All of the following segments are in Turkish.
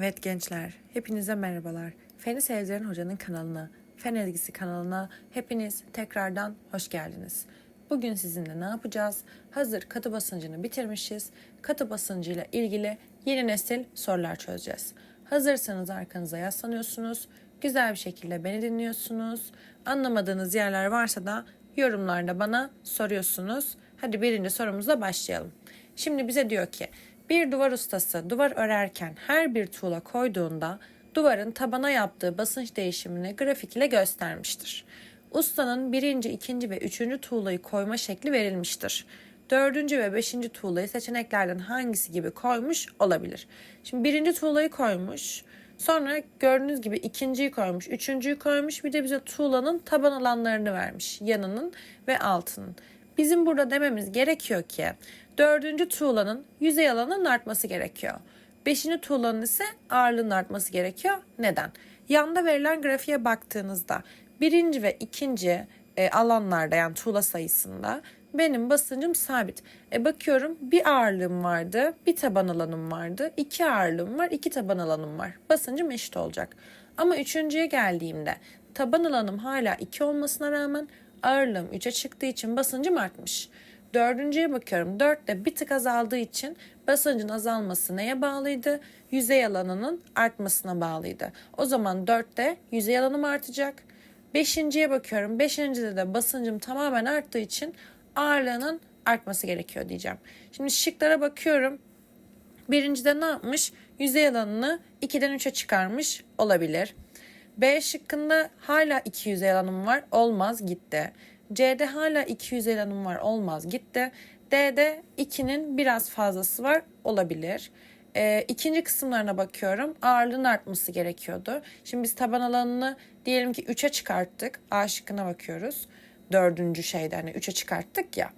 Evet gençler, hepinize merhabalar. Feni Sevdiren Hoca'nın kanalına, Fen Ezgisi kanalına hepiniz tekrardan hoş geldiniz. Bugün sizinle ne yapacağız? Hazır katı basıncını bitirmişiz. Katı basıncıyla ilgili yeni nesil sorular çözeceğiz. Hazırsanız arkanıza yaslanıyorsunuz. Güzel bir şekilde beni dinliyorsunuz. Anlamadığınız yerler varsa da yorumlarda bana soruyorsunuz. Hadi birinci sorumuzla başlayalım. Şimdi bize diyor ki bir duvar ustası duvar örerken her bir tuğla koyduğunda duvarın tabana yaptığı basınç değişimini grafik ile göstermiştir. Ustanın birinci, ikinci ve üçüncü tuğlayı koyma şekli verilmiştir. Dördüncü ve beşinci tuğlayı seçeneklerden hangisi gibi koymuş olabilir? Şimdi birinci tuğlayı koymuş. Sonra gördüğünüz gibi ikinciyi koymuş, üçüncüyü koymuş. Bir de bize tuğlanın taban alanlarını vermiş. Yanının ve altının. Bizim burada dememiz gerekiyor ki dördüncü tuğlanın yüzey alanının artması gerekiyor. Beşinci tuğlanın ise ağırlığının artması gerekiyor. Neden? Yanda verilen grafiğe baktığınızda birinci ve ikinci e, alanlarda yani tuğla sayısında benim basıncım sabit. E bakıyorum bir ağırlığım vardı, bir taban alanım vardı, iki ağırlığım var, iki taban alanım var. Basıncım eşit olacak. Ama üçüncüye geldiğimde taban alanım hala 2 olmasına rağmen ağırlığım 3'e çıktığı için basıncım artmış. Dördüncüye bakıyorum. Dörtte bir tık azaldığı için basıncın azalması neye bağlıydı? Yüzey alanının artmasına bağlıydı. O zaman dörtte yüzey alanım artacak. Beşinciye bakıyorum. Beşincide de basıncım tamamen arttığı için ağırlığının artması gerekiyor diyeceğim. Şimdi şıklara bakıyorum. Birincide ne yapmış? Yüzey alanını 2'den 3'e çıkarmış olabilir. B şıkkında hala 2 yüzey alanım var. Olmaz gitti. C'de hala 2 yüzey alanım var. Olmaz gitti. D'de 2'nin biraz fazlası var. Olabilir. E, ikinci kısımlarına bakıyorum. Ağırlığın artması gerekiyordu. Şimdi biz taban alanını diyelim ki 3'e çıkarttık. A şıkkına bakıyoruz. Dördüncü şeyde hani 3'e çıkarttık ya.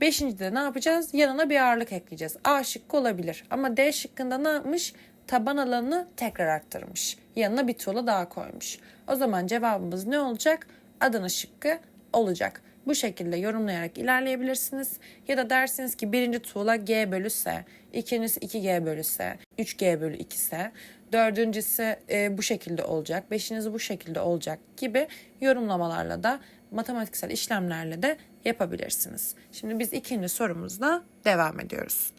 Beşincide ne yapacağız? Yanına bir ağırlık ekleyeceğiz. A şıkkı olabilir. Ama D şıkkında ne yapmış? Taban alanını tekrar arttırmış. Yanına bir tuğla daha koymuş. O zaman cevabımız ne olacak? Adana şıkkı olacak. Bu şekilde yorumlayarak ilerleyebilirsiniz. Ya da dersiniz ki birinci tuğla G bölü S, ikincisi 2G bölü S, 3G bölü 2 S, dördüncüsü e, bu şekilde olacak, beşincisi bu şekilde olacak gibi yorumlamalarla da matematiksel işlemlerle de yapabilirsiniz. Şimdi biz ikinci sorumuzla devam ediyoruz.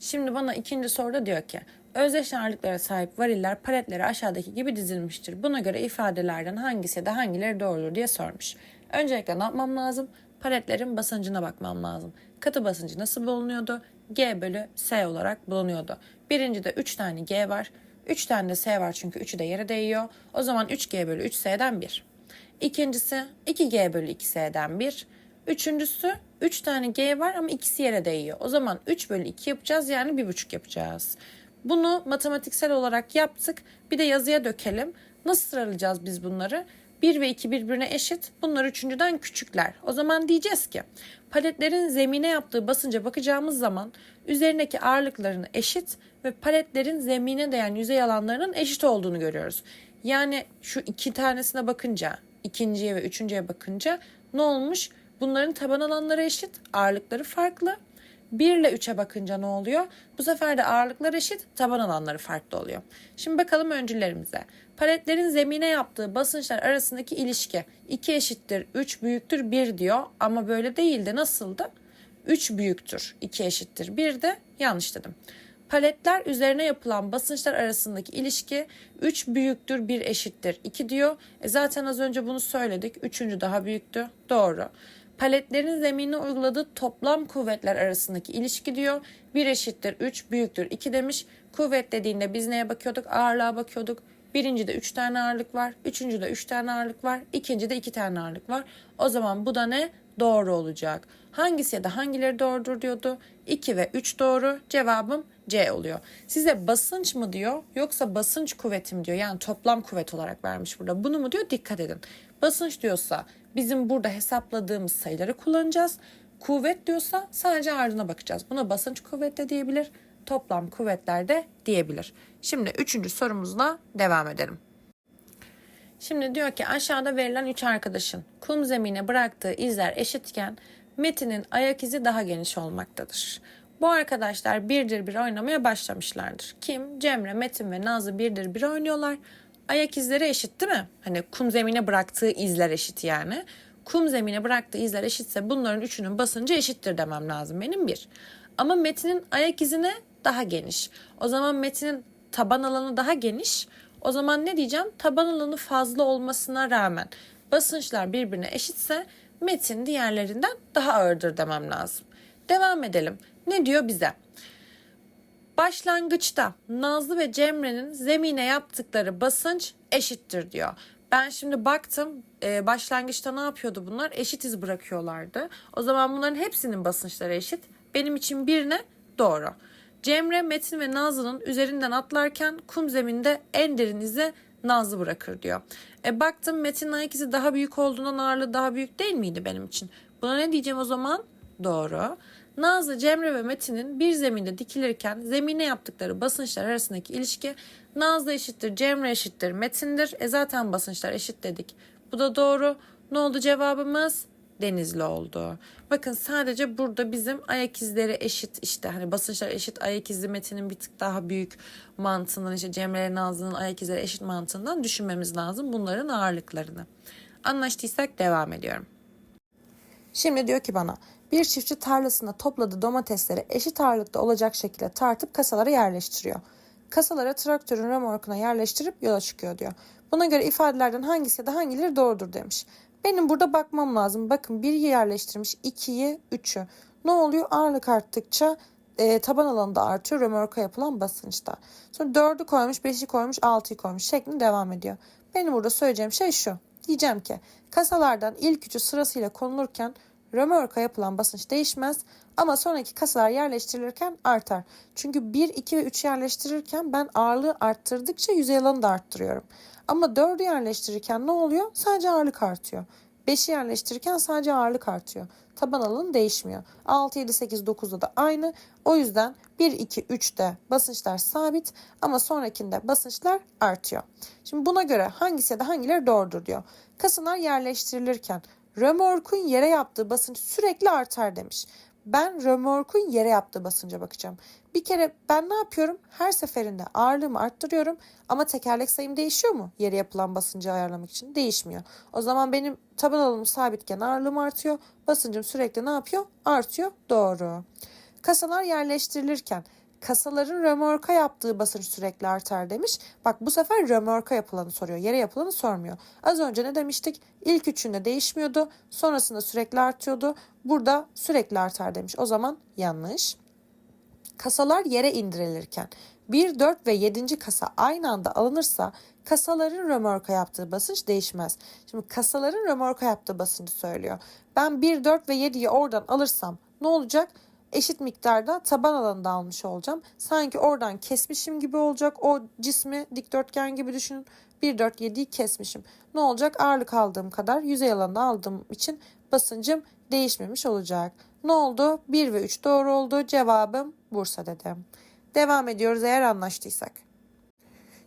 Şimdi bana ikinci soruda diyor ki özdeş ağırlıklara sahip variller paletleri aşağıdaki gibi dizilmiştir. Buna göre ifadelerden hangisi ya da hangileri doğrudur diye sormuş. Öncelikle ne yapmam lazım? Paletlerin basıncına bakmam lazım. Katı basıncı nasıl bulunuyordu? G bölü S olarak bulunuyordu. Birincide 3 tane G var. 3 tane de S var çünkü 3'ü de yere değiyor. O zaman 3G bölü 3S'den 1. İkincisi 2G bölü 2S'den 1. Üçüncüsü 3 tane G var ama ikisi yere değiyor. O zaman 3 bölü 2 yapacağız yani 1,5 yapacağız. Bunu matematiksel olarak yaptık. Bir de yazıya dökelim. Nasıl sıralayacağız biz bunları? 1 ve 2 birbirine eşit. Bunlar üçüncüden küçükler. O zaman diyeceğiz ki paletlerin zemine yaptığı basınca bakacağımız zaman üzerindeki ağırlıkların eşit ve paletlerin zemine değen yüzey alanlarının eşit olduğunu görüyoruz. Yani şu iki tanesine bakınca, ikinciye ve üçüncüye bakınca ne olmuş? Bunların taban alanları eşit, ağırlıkları farklı. 1 ile 3'e bakınca ne oluyor? Bu sefer de ağırlıklar eşit, taban alanları farklı oluyor. Şimdi bakalım öncülerimize. Paletlerin zemine yaptığı basınçlar arasındaki ilişki 2 eşittir 3 büyüktür 1 diyor ama böyle değildi. Nasıldı? 3 büyüktür 2 eşittir 1 de yanlış dedim. Paletler üzerine yapılan basınçlar arasındaki ilişki 3 büyüktür 1 eşittir 2 diyor. E zaten az önce bunu söyledik. Üçüncü daha büyüktü. Doğru. Paletlerin zeminine uyguladığı toplam kuvvetler arasındaki ilişki diyor. 1 eşittir 3 büyüktür 2 demiş. Kuvvet dediğinde biz neye bakıyorduk? Ağırlığa bakıyorduk. Birincide 3 tane ağırlık var. Üçüncüde 3 tane ağırlık var. İkincide 2 tane ağırlık var. O zaman bu da ne? Doğru olacak. Hangisi ya da hangileri doğrudur diyordu. 2 ve 3 doğru. Cevabım C oluyor. Size basınç mı diyor yoksa basınç kuvveti mi diyor? Yani toplam kuvvet olarak vermiş burada. Bunu mu diyor? Dikkat edin. Basınç diyorsa bizim burada hesapladığımız sayıları kullanacağız. Kuvvet diyorsa sadece ağırlığına bakacağız. Buna basınç kuvvet de diyebilir. Toplam kuvvetler de diyebilir. Şimdi üçüncü sorumuzla devam edelim. Şimdi diyor ki aşağıda verilen üç arkadaşın kum zemine bıraktığı izler eşitken Metin'in ayak izi daha geniş olmaktadır. Bu arkadaşlar birdir bir oynamaya başlamışlardır. Kim? Cemre, Metin ve Nazlı birdir bir oynuyorlar. Ayak izleri eşit değil mi? Hani kum zemine bıraktığı izler eşit yani. Kum zemine bıraktığı izler eşitse bunların üçünün basıncı eşittir demem lazım benim bir. Ama Metin'in ayak izine daha geniş. O zaman Metin'in taban alanı daha geniş. O zaman ne diyeceğim? Taban alanı fazla olmasına rağmen basınçlar birbirine eşitse Metin diğerlerinden daha ağırdır demem lazım. Devam edelim. Ne diyor bize? Başlangıçta Nazlı ve Cemre'nin zemine yaptıkları basınç eşittir diyor. Ben şimdi baktım e, başlangıçta ne yapıyordu bunlar? Eşit iz bırakıyorlardı. O zaman bunların hepsinin basınçları eşit. Benim için birine doğru. Cemre, Metin ve Nazlı'nın üzerinden atlarken kum zeminde en derin izi Nazlı bırakır diyor. E baktım Metin'in ayak izi daha büyük olduğundan ağırlığı daha büyük değil miydi benim için? Buna ne diyeceğim o zaman? Doğru. Nazlı, Cemre ve Metin'in bir zeminde dikilirken zemine yaptıkları basınçlar arasındaki ilişki Nazlı eşittir, Cemre eşittir, Metin'dir. E zaten basınçlar eşit dedik. Bu da doğru. Ne oldu cevabımız? Denizli oldu. Bakın sadece burada bizim ayak izleri eşit işte hani basınçlar eşit ayak izi Metin'in bir tık daha büyük mantığından işte Cemre Nazlı'nın ayak izleri eşit mantığından düşünmemiz lazım bunların ağırlıklarını. Anlaştıysak devam ediyorum. Şimdi diyor ki bana bir çiftçi tarlasında topladığı domatesleri eşit ağırlıkta olacak şekilde tartıp kasalara yerleştiriyor. Kasalara traktörün remorkuna yerleştirip yola çıkıyor diyor. Buna göre ifadelerden hangisi ya da hangileri doğrudur demiş. Benim burada bakmam lazım. Bakın 1'yi yerleştirmiş, 2'yi, 3'ü. Ne oluyor? Ağırlık arttıkça e, taban alanı da artıyor römorka yapılan basınçta. Sonra 4'ü koymuş, 5'i koymuş, 6'yı koymuş şeklinde devam ediyor. Benim burada söyleyeceğim şey şu. Diyeceğim ki kasalardan ilk üçü sırasıyla konulurken römorka yapılan basınç değişmez ama sonraki kasalar yerleştirilirken artar. Çünkü 1, 2 ve 3 yerleştirirken ben ağırlığı arttırdıkça yüzey alanı da arttırıyorum. Ama 4'ü yerleştirirken ne oluyor? Sadece ağırlık artıyor. 5'i yerleştirirken sadece ağırlık artıyor. Taban alanı değişmiyor. 6, 7, 8, 9'da da aynı. O yüzden 1, 2, 3'te basınçlar sabit ama sonrakinde basınçlar artıyor. Şimdi buna göre hangisi ya da hangileri doğrudur diyor. Kasınlar yerleştirilirken römorkun yere yaptığı basınç sürekli artar demiş. Ben römorkun yere yaptığı basınca bakacağım. Bir kere ben ne yapıyorum? Her seferinde ağırlığımı arttırıyorum ama tekerlek sayım değişiyor mu? Yere yapılan basıncı ayarlamak için değişmiyor. O zaman benim taban alanım sabitken ağırlığım artıyor. Basıncım sürekli ne yapıyor? Artıyor. Doğru. Kasalar yerleştirilirken kasaların römorka yaptığı basınç sürekli artar demiş. Bak bu sefer römorka yapılanı soruyor. Yere yapılanı sormuyor. Az önce ne demiştik? İlk üçünde değişmiyordu. Sonrasında sürekli artıyordu. Burada sürekli artar demiş. O zaman yanlış. Kasalar yere indirilirken 1, 4 ve 7. kasa aynı anda alınırsa kasaların römorka yaptığı basınç değişmez. Şimdi kasaların römorka yaptığı basıncı söylüyor. Ben 1, 4 ve 7'yi oradan alırsam ne olacak? Eşit miktarda taban alanında almış olacağım. Sanki oradan kesmişim gibi olacak. O cismi dikdörtgen gibi düşünün. 1, 4, 7'yi kesmişim. Ne olacak? Ağırlık aldığım kadar yüzey alanında aldığım için basıncım değişmemiş olacak. Ne oldu? 1 ve 3 doğru oldu. Cevabım Bursa dedim. Devam ediyoruz eğer anlaştıysak.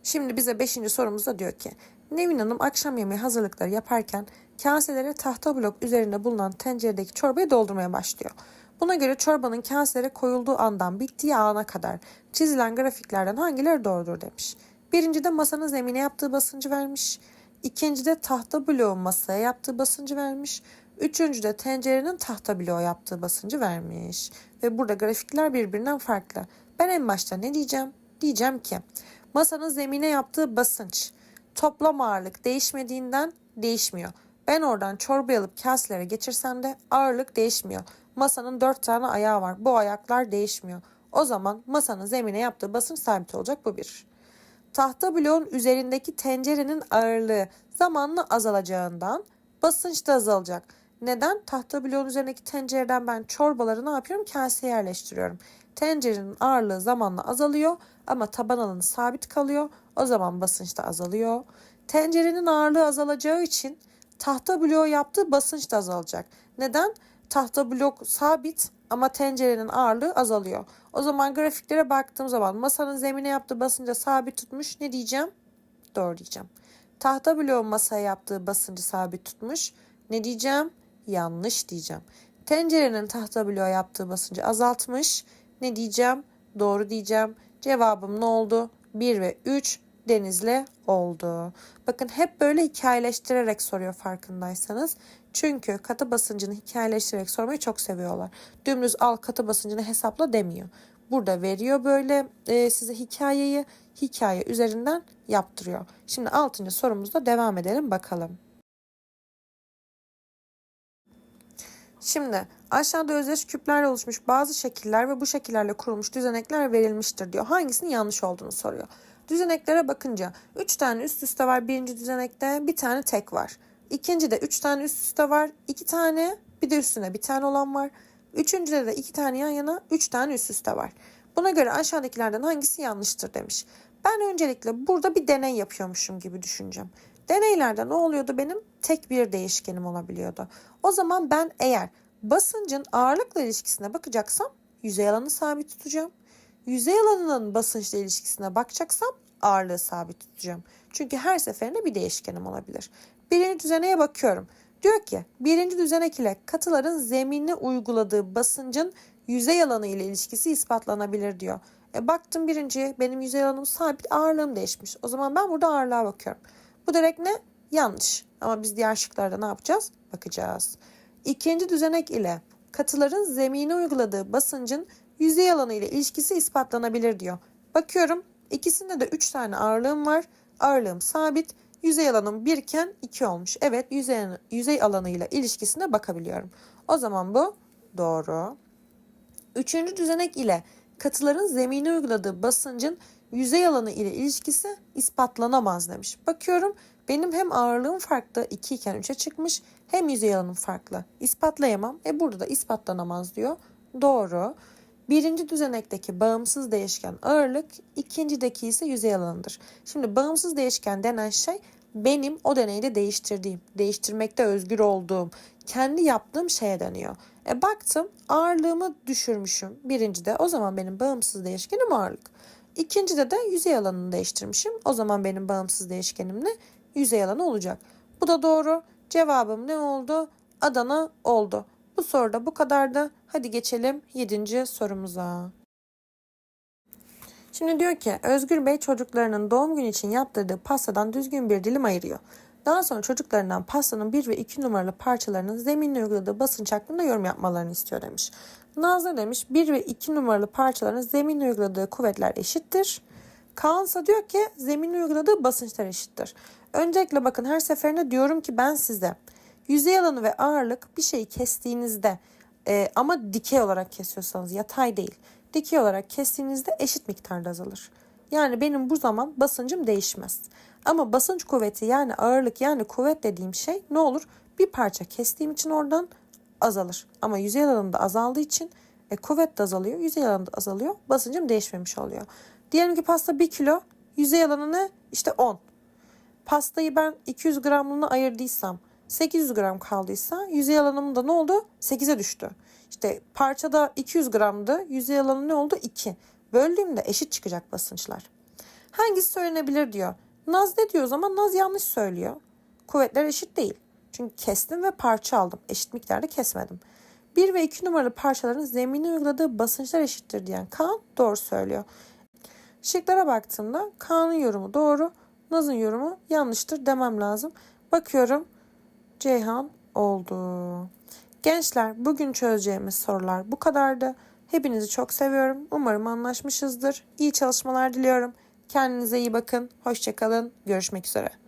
Şimdi bize 5. sorumuzda diyor ki Nevin Hanım akşam yemeği hazırlıkları yaparken kaselere tahta blok üzerinde bulunan tenceredeki çorbayı doldurmaya başlıyor. Buna göre çorbanın kaselere koyulduğu andan bittiği ana kadar çizilen grafiklerden hangileri doğrudur demiş. Birincide masanın zemine yaptığı basıncı vermiş. İkincide tahta bloğun masaya yaptığı basıncı vermiş. Üçüncüde tencerenin tahta bloğu yaptığı basıncı vermiş. Ve burada grafikler birbirinden farklı. Ben en başta ne diyeceğim? Diyeceğim ki masanın zemine yaptığı basınç toplam ağırlık değişmediğinden değişmiyor. Ben oradan çorba alıp kaselere geçirsem de ağırlık değişmiyor. Masanın dört tane ayağı var. Bu ayaklar değişmiyor. O zaman masanın zemine yaptığı basınç sabit olacak. Bu bir. Tahta bloğun üzerindeki tencerenin ağırlığı zamanla azalacağından basınç da azalacak. Neden? Tahta bloğun üzerindeki tencereden ben çorbaları ne yapıyorum? Kaseye yerleştiriyorum. Tencerenin ağırlığı zamanla azalıyor ama taban alanı sabit kalıyor. O zaman basınç da azalıyor. Tencerenin ağırlığı azalacağı için tahta bloğu yaptığı basınç da azalacak. Neden? Tahta blok sabit ama tencerenin ağırlığı azalıyor. O zaman grafiklere baktığım zaman masanın zemine yaptığı basıncı sabit tutmuş. Ne diyeceğim? Doğru diyeceğim. Tahta bloğun masaya yaptığı basıncı sabit tutmuş. Ne diyeceğim? Yanlış diyeceğim. Tencerenin tahta bloğa yaptığı basıncı azaltmış. ne diyeceğim? Doğru diyeceğim. Cevabım ne oldu? 1 ve 3 Denizli oldu. Bakın hep böyle hikayeleştirerek soruyor farkındaysanız. Çünkü katı basıncını hikayeleştirerek sormayı çok seviyorlar. Dümdüz al katı basıncını hesapla demiyor. Burada veriyor böyle e, size hikayeyi hikaye üzerinden yaptırıyor. Şimdi 6. sorumuzda devam edelim bakalım. Şimdi aşağıda özdeş küplerle oluşmuş bazı şekiller ve bu şekillerle kurulmuş düzenekler verilmiştir diyor. Hangisinin yanlış olduğunu soruyor. Düzeneklere bakınca 3 tane üst üste var birinci düzenekte bir tane tek var. İkinci de 3 tane üst üste var 2 tane bir de üstüne bir tane olan var. Üçüncüde de 2 tane yan yana 3 tane üst üste var. Buna göre aşağıdakilerden hangisi yanlıştır demiş. Ben öncelikle burada bir deney yapıyormuşum gibi düşüneceğim. Deneylerde ne oluyordu benim? Tek bir değişkenim olabiliyordu. O zaman ben eğer basıncın ağırlıkla ilişkisine bakacaksam yüzey alanı sabit tutacağım. Yüzey alanının basınçla ilişkisine bakacaksam ağırlığı sabit tutacağım. Çünkü her seferinde bir değişkenim olabilir. Birinci düzeneye bakıyorum. Diyor ki birinci düzenek ile katıların zeminine uyguladığı basıncın yüzey alanı ile ilişkisi ispatlanabilir diyor. E baktım birinciye benim yüzey alanım sabit ağırlığım değişmiş. O zaman ben burada ağırlığa bakıyorum. Bu direkt ne? Yanlış. Ama biz diğer şıklarda ne yapacağız? Bakacağız. İkinci düzenek ile katıların zemine uyguladığı basıncın yüzey alanı ile ilişkisi ispatlanabilir diyor. Bakıyorum ikisinde de 3 tane ağırlığım var. Ağırlığım sabit. Yüzey alanım 1 iken 2 olmuş. Evet yüzey, yüzey alanı ile ilişkisine bakabiliyorum. O zaman bu doğru. Üçüncü düzenek ile katıların zemine uyguladığı basıncın yüzey alanı ile ilişkisi ispatlanamaz demiş. Bakıyorum benim hem ağırlığım farklı 2 iken 3'e çıkmış hem yüzey alanım farklı. İspatlayamam. E burada da ispatlanamaz diyor. Doğru. Birinci düzenekteki bağımsız değişken ağırlık, ikincideki ise yüzey alanıdır. Şimdi bağımsız değişken denen şey benim o deneyde değiştirdiğim, değiştirmekte özgür olduğum, kendi yaptığım şeye deniyor. E baktım ağırlığımı düşürmüşüm birincide o zaman benim bağımsız değişkenim ağırlık. İkincide de yüzey alanını değiştirmişim. O zaman benim bağımsız değişkenim ne? Yüzey alanı olacak. Bu da doğru. Cevabım ne oldu? Adana oldu. Bu soruda bu kadardı. Hadi geçelim 7. sorumuza. Şimdi diyor ki Özgür Bey çocuklarının doğum günü için yaptırdığı pastadan düzgün bir dilim ayırıyor. Daha sonra çocuklarından pastanın 1 ve 2 numaralı parçalarının zeminle uyguladığı basınç hakkında yorum yapmalarını istiyor demiş. Nazlı demiş 1 ve 2 numaralı parçaların zeminle uyguladığı kuvvetler eşittir. Kaan diyor ki zeminle uyguladığı basınçlar eşittir. Öncelikle bakın her seferinde diyorum ki ben size yüzey alanı ve ağırlık bir şeyi kestiğinizde e, ama dikey olarak kesiyorsanız yatay değil dikey olarak kestiğinizde eşit miktarda azalır. Yani benim bu zaman basıncım değişmez. Ama basınç kuvveti yani ağırlık yani kuvvet dediğim şey ne olur? Bir parça kestiğim için oradan azalır. Ama yüzey alanında azaldığı için e, kuvvet de azalıyor, yüzey alanında azalıyor. Basıncım değişmemiş oluyor. Diyelim ki pasta 1 kilo, yüzey alanı ne? İşte 10. Pastayı ben 200 gramlığına ayırdıysam 800 gram kaldıysa yüzey alanım da ne oldu? 8'e düştü. İşte parçada 200 gramdı. Yüzey alanı ne oldu? 2. Böldüğümde eşit çıkacak basınçlar. Hangisi söylenebilir diyor. Naz ne diyor o zaman? Naz yanlış söylüyor. Kuvvetler eşit değil. Çünkü kestim ve parça aldım. Eşit miktarda kesmedim. 1 ve 2 numaralı parçaların zemine uyguladığı basınçlar eşittir diyen Kaan doğru söylüyor. Şıklara baktığımda Kaan'ın yorumu doğru, Naz'ın yorumu yanlıştır demem lazım. Bakıyorum Ceyhan oldu. Gençler bugün çözeceğimiz sorular bu kadardı. Hepinizi çok seviyorum. Umarım anlaşmışızdır. İyi çalışmalar diliyorum. Kendinize iyi bakın. Hoşçakalın. Görüşmek üzere.